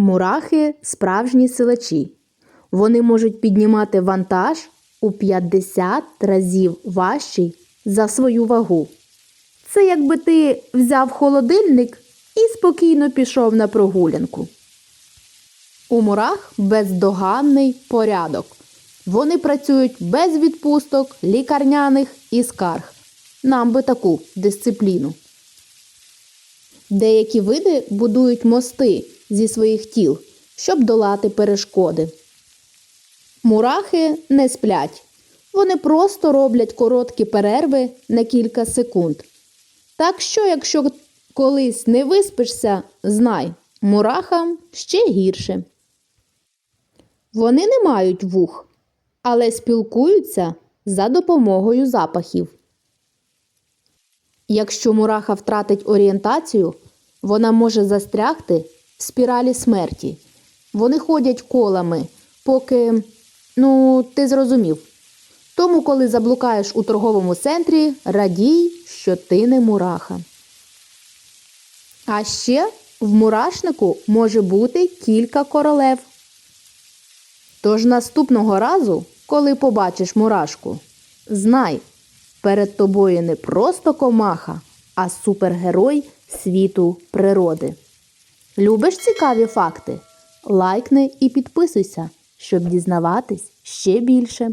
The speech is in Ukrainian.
Мурахи справжні силачі. Вони можуть піднімати вантаж у 50 разів важчий за свою вагу. Це якби ти взяв холодильник і спокійно пішов на прогулянку. У мурах бездоганний порядок. Вони працюють без відпусток, лікарняних і скарг. Нам би таку дисципліну. Деякі види будують мости зі своїх тіл, щоб долати перешкоди. Мурахи не сплять. Вони просто роблять короткі перерви на кілька секунд. Так що, якщо колись не виспишся, знай, мурахам ще гірше. Вони не мають вух, але спілкуються за допомогою запахів. Якщо мураха втратить орієнтацію, вона може застрягти спіралі смерті. Вони ходять колами, поки, ну, ти зрозумів. Тому, коли заблукаєш у торговому центрі, радій, що ти не мураха. А ще в мурашнику може бути кілька королев. Тож наступного разу, коли побачиш мурашку, знай, перед тобою не просто комаха, а супергерой світу природи. Любиш цікаві факти? Лайкни і підписуйся, щоб дізнаватись ще більше.